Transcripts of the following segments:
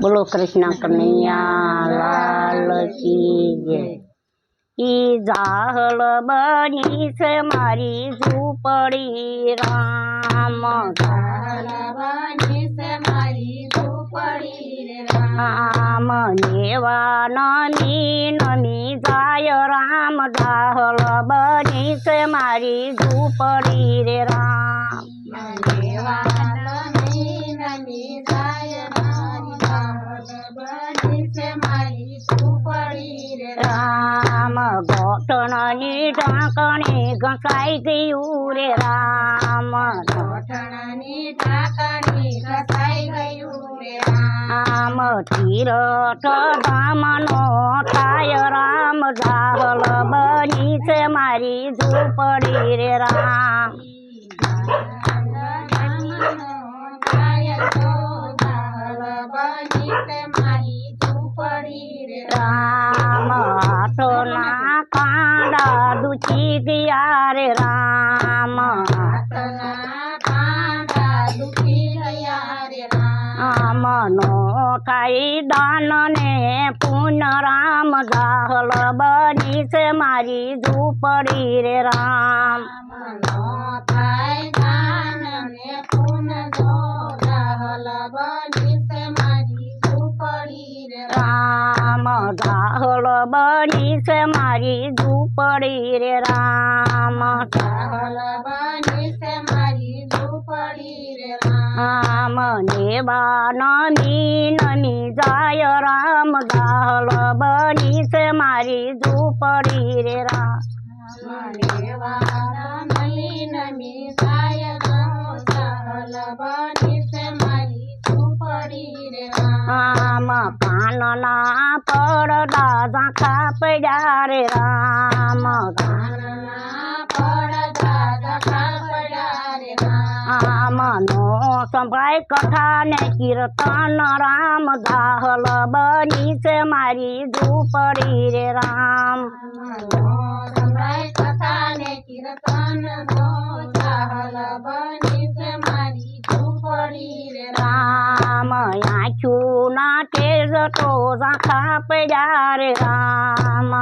બોલો કૃષ્ણ કનૈયા લાલ કી જય. ઈ જાહલ બની છે મારી ઝૂંપડી રામ રામ. દેવાનની નમી જાય રામ જાહલ બની છે મારી ઝૂંપડી રે રામ. રામ ગોઠણની ઢાંકણી ઘસાઈ ગયું રે રામ. રામ. તીરથ ધામનો થાય રામ જાહલ બની છે મારી ઝૂંપડી રે રામ. હાથના કાંડા દુખી ગયા રે રામ આમનો થાય દાન ને પુન રામ જાહલ બની છે મારી ઝૂંપડી રે રામ. જાહલ બની છે મારી ઝૂંપડી રે રામ. રામ નેવા નમી નમી જાય રામ. જાહલ બની છે મારી ઝૂંપડી રે રામ. રામ કાનના પડદા ઝાંખા પડ્યા રે રામ. આમનો સંભળાય કથા ને કીર્તન રામ. દાહલ બની છે મારી ઝૂંપડી રે રામ. રામ. ના તેજ તો ઝાંખા પડ્યા રે રામ.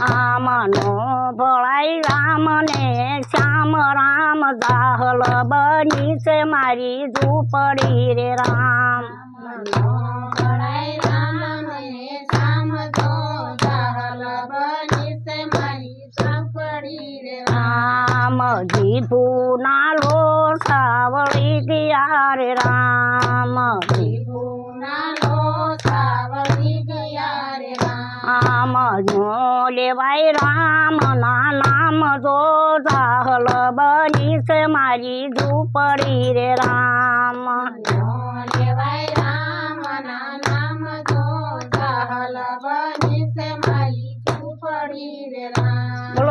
આમનો ભળાઈ રામ ને શ્યામ રામ દાહલ બની છે મારી ઝૂંપડી રે રામ. રામ જીભું ના લો સાવળી ગયા રે રામ આમ નો લેવાય રામ, ના નામ જો જાહલ બની છે મારી ઝૂંપડી રે રામ.